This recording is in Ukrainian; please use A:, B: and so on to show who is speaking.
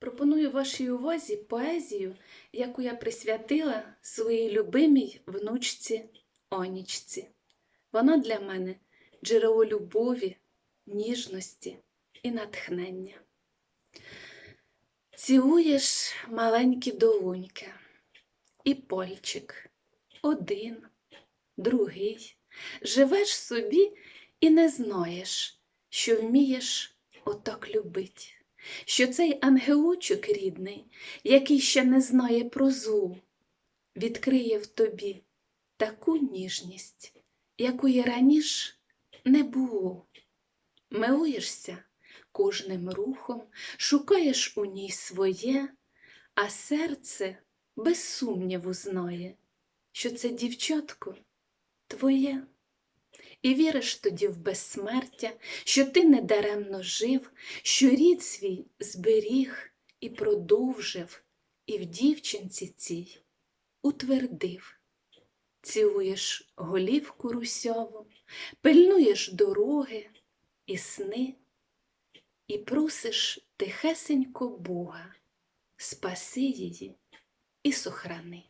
A: Пропоную вашій увазі поезію, яку я присвятила своїй любимій внучці Онічці. Вона для мене джерело любові, ніжності і натхнення. Цілуєш маленькі долоньки, і польчик один, другий, живеш собі і не знаєш, що вмієш отак любить що цей ангелочок рідний, який ще не знає про злу, відкриє в тобі таку ніжність, якої раніше не було. Милуєшся кожним рухом, шукаєш у ній своє, а серце без сумніву знає, що це дівчатко твоє. І віриш тоді в безсмертя, що ти недаремно жив, що рід свій зберіг і продовжив, і в дівчинці цій утвердив. Цілуєш голівку русяву, пильнуєш дороги і сни, і просиш тихесенько Бога, спаси її і сохрани.